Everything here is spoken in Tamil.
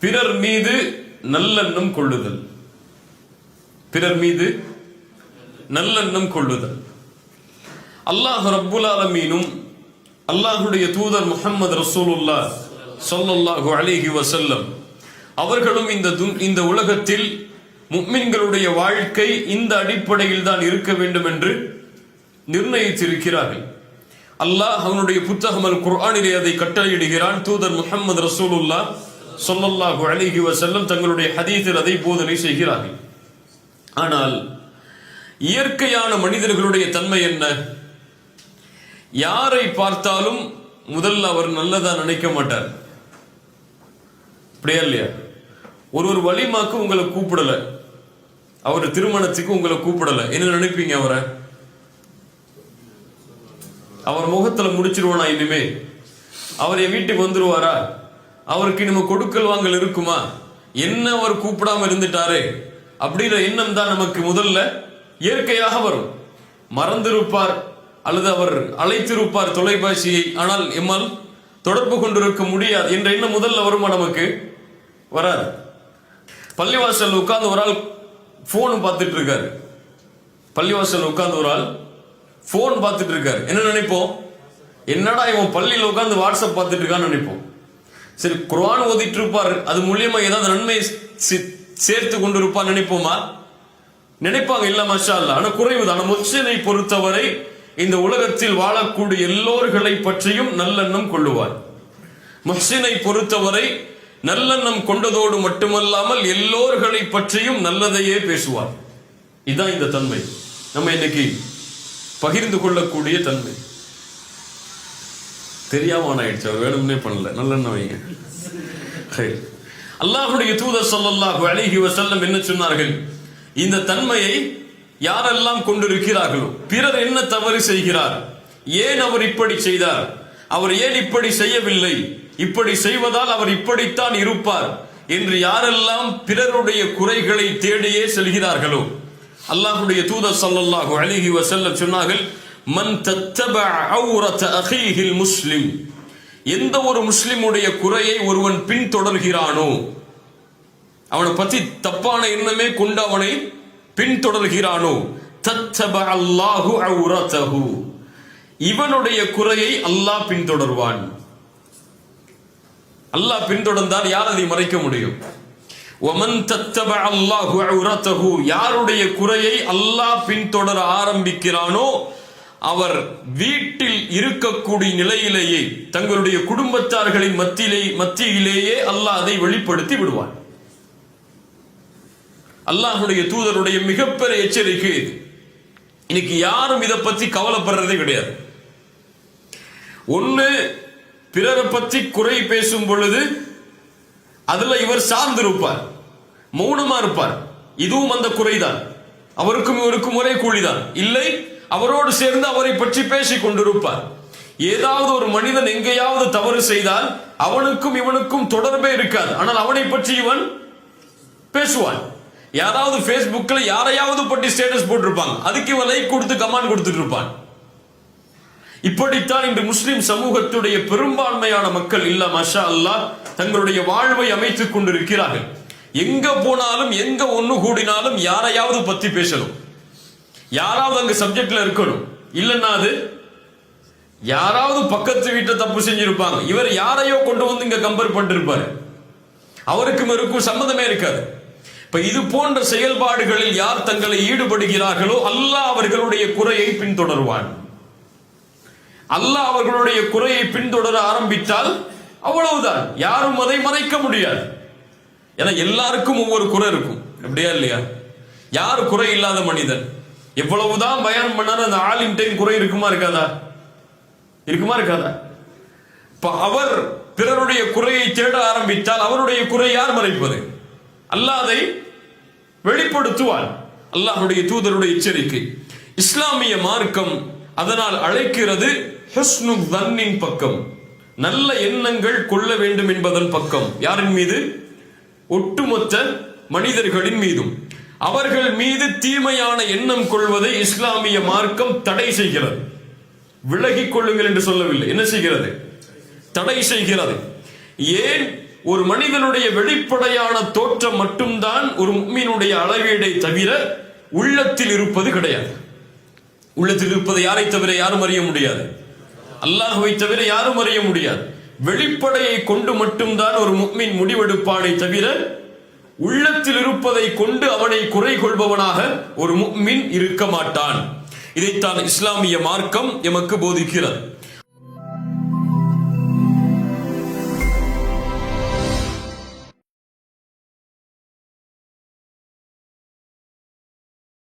பிறர் மீது நல்லெண்ணம் கொள்ளுதல். பிறர் மீது நல்லெண்ணம் கொள்ளுதல். அல்லாஹ் ரப்புல் ஆலமீனும் அல்லாஹுடைய தூதர் முகமது ரசூலுல்லா சொல்லல்லாஹு அலிஹி வசல்லம் அவர்களும் இந்த துன்- இந்த உலகத்தில் முக்மின்களுடைய வாழ்க்கை இந்த அடிப்படையில் தான் இருக்க வேண்டும் என்று நிர்ணயித்திருக்கிறார்கள். அல்லாஹ் அவனுடைய புத்தகம் அல் குர்ஆனிலே அதை கட்டளையிடுகிறான். தூதர் முகமது ரசூலுல்லா சொல்லல்லாஹு அலைஹி செல்லும் தங்களுடைய ஹதீத்தில் அதை போதனை செய்கிறார்கள். ஆனால் இயற்கையான மனிதர்களுடைய தன்மை என்ன? யாரை பார்த்தாலும் முதல்ல அவர் நல்லதா நினைக்க மாட்டார். அப்படியா இல்லையா? ஒரு ஒரு வலிமாக்கு உங்களை கூப்பிடல. அவர் திருமணத்துக்கு உங்களை கூப்பிடல. என்ன நினைப்பீங்க அவரை? அவர் முகத்துல முடிச்சிருவானா இனிமே? அவர் என் வீட்டுக்கு வந்துருவாரா? அவருக்கு நம்ம கொடுக்கல் வாங்கல் இருக்குமா? என்ன அவர் கூப்பிடாம இருந்துட்டாரே? அப்படின்ற எண்ணம் தான் நமக்கு முதல்ல இயற்கையாக வரும். மறந்திருப்பார் அல்லது அவர் அழைத்திருப்பார் தொலைபேசியை ஆனால் எம்மால் தொடர்பு கொண்டிருக்க முடியாது என்ற எண்ணம் முதல்ல வருமா நமக்கு? வராது. பள்ளிவாசல் உட்கார்ந்து ஒரு ஆள் போன் பார்த்துட்டு இருக்காரு பள்ளிவாசல் உட்கார்ந்து ஒரு ஆள் போன் பார்த்துட்டு இருக்காரு என்ன நினைப்போம்? என்னடா இவன் பள்ளியில் உட்காந்து வாட்ஸ்அப் பார்த்துட்டு இருக்கான்னு நினைப்போம். சரி குர்ஆன் ஓதிட்டு இருப்பார் அது மூலியமா ஏதாவது நன்மை சி- சேர்த்து கொண்டு இருப்பார் நினைப்போமா? நினைப்பாங்க இல்ல மஷா இல்ல ஆனா குறைவு தான் முஸ்லிமை பொறுத்தவரை இந்த உலகத்தில் வாழக்கூடிய எல்லோர்களை பற்றியும் நல்லெண்ணம் கொள்ளுவார். முஹ்சினை பொறுத்தவரை நல்லெண்ணம் கொண்டதோடு மட்டுமல்லாமல் எல்லோர்களை பற்றியும் நல்லதையே பேசுவார். இதுதான் இந்த தன்மை. நம்ம இன்னைக்கு பகிர்ந்து கொள்ளக்கூடிய தன்மை. தெரியாம ஆயிடுச்சு அவர் வேணும்னே பண்ணல. நல்லெண்ணம் வைங்க. சரி. தூதர் சொல்லல்லாஹு அழகி வசல்லம் என்ன சொன்னார்கள்? இந்த தன்மையை யாரெல்லாம் கொண்டிருக்கிறார்களோ பிறர் என்ன தவறு செய்கிறார்? ஏன் அவர் இப்படி செய்தார்? அவர் ஏன் இப்படி செய்யவில்லை? இப்படி செய்வதால் அவர் இப்படித்தான் இருப்பார் என்று யாரெல்லாம் பிறருடைய குறைகளை தேடியே செல்கிறார்களோ? அல்லாஹுடைய தூதர் ஸல்லல்லாஹு அழகி வசல்லம் சொன்னார்கள் மன் தத்தப அவுரத அஹீஹில் முஸ்லிம். எந்த ஒரு முஸ்லிமுடைய குறையை ஒருவன் பின்தொடர்கிறானோ அவனை பத்தி தப்பான எண்ணமே கொண்டு அவனை பின்தொடர்கிறானோ தத்தப அல்லாஹு அவுரதஹு. இவனுடைய குறையை அல்லாஹ் பின்தொடர்வான். அல்லாஹ் பின்தொடர்ந்தால் யார் அதை மறைக்க முடியும்? ஒமன் தத்தப அல்லாஹு அவுரதஹு. யாருடைய குறையை அல்லாஹ் பின்தொடர ஆரம்பிக்கிறானோ அவர் வீட்டில் இருக்கக்கூடிய நிலையிலேயே தங்களுடைய குடும்பத்தார்களின் மத்தியிலே மத்தியிலேயே அல்லாஹ் அதை வெளிப்படுத்தி விடுவார் அல்லாஹுடைய தூதருடைய மிகப்பெரிய எச்சரிக்கை இது இன்னைக்கு யாரும் இதை பத்தி கவலைப்படுறதே கிடையாது. ஒண்ணு பிறரை பத்தி குறை பேசும் பொழுது அதுல இவர் சார்ந்திருப்பார் மௌனமா இருப்பார். இதுவும் அந்த குறைதான். அவருக்கும் இவருக்கும் ஒரே கூலிதான். இல்லை அவரோடு சேர்ந்து அவரை பற்றி பேசிக் கொண்டிருப்பார். ஏதாவது ஒரு மனிதன் எங்கேயாவது தவறு செய்தால் அவனுக்கும் இவனுக்கும் தொடர்பே இருக்காது. ஆனால் அவனை பற்றி இவன் பேசுவான். யாராவது ஃபேஸ்புக்கில் யாரையாவது பற்றி ஸ்டேட்டஸ் போட்டிருப்பாங்க. அதுக்கு இவன் லைக் கொடுத்து கமெண்ட் கொடுத்துட்டு இருப்பான். இப்படித்தான் இன்று முஸ்லிம் சமூகத்துடைய பெரும்பான்மையான மக்கள் இல்ல மஷா அல்லாஹ் தங்களுடைய வாழ்வை அமைத்துக் கொண்டிருக்கிறார்கள். எங்க போனாலும் எங்க ஒன்று கூடினாலும் யாரையாவது பத்தி பேசணும். யாராவது அங்க சப்ஜெக்ட்ல இருக்கணும். இல்லைன்னா அது யாராவது பக்கத்து வீட்டை தப்பு செஞ்சிருப்பாங்க. இவர் யாரையோ கொண்டு வந்து இங்க கம்பேர் பண்ணிருப்பாரு. அவருக்கும் இருக்கும் சம்மந்தமே இருக்காது. இப்ப இது போன்ற செயல்பாடுகளில் யார் தங்களை ஈடுபடுகிறார்களோ அல்லாஹ் அவர்களுடைய குறையை பின்தொடர்வான். அல்லாஹ் அவர்களுடைய குறையை பின்தொடர ஆரம்பித்தால் அவ்வளவுதான். யாரும் அதை மறைக்க முடியாது. ஏன்னா எல்லாருக்கும் ஒவ்வொரு குறை இருக்கும். அப்படியா இல்லையா? யார் குறை இல்லாத மனிதன்? எவ்வளவுதான் பயணம் பண்ணாலும் அந்த ஆலிம் டைம் குறை இருக்குமா இருக்காதா? இருக்குமா இருக்காதா? இப்ப அவர் பிறருடைய குறையை தேட ஆரம்பித்தால் அவருடைய குறை யார் மறைப்பது? அல்லாதை வெளிப்படுத்துவார். அல்லாஹுடைய தூதருடைய எச்சரிக்கை. இஸ்லாமிய மார்க்கம் அதனால் அழைக்கிறது ஹுஸ்னு தன்னின் பக்கம். நல்ல எண்ணங்கள் கொள்ள வேண்டும் என்பதன் பக்கம். யாரின் மீது? ஒட்டுமொத்த மனிதர்களின் மீதும். அவர்கள் மீது தீமையான எண்ணம் கொள்வதை இஸ்லாமிய மார்க்கம் தடை செய்கிறது. விலகிக் கொள்ளுங்கள் என்று சொல்லவில்லை. என்ன செய்கிறது? தடை செய்கிறது. ஏன்? ஒரு மனிதனுடைய வெளிப்படையான தோற்றம் மட்டும்தான் ஒரு மீனுடைய அளவீடை தவிர உள்ளத்தில் இருப்பது கிடையாது. உள்ளத்தில் இருப்பதை யாரை தவிர யாரும் அறிய முடியாது. அல்லாஹுவை தவிர யாரும் அறிய முடியாது. வெளிப்படையை கொண்டு மட்டும்தான் ஒரு முக்மின் முடிவெடுப்பானை தவிர உள்ளத்தில் இருப்பதை கொண்டு அவனை குறை கொள்பவனாக ஒரு மின் இருக்க மாட்டான். இதைத்தான் இஸ்லாமிய மார்க்கம் எமக்கு போதிக்கிறது.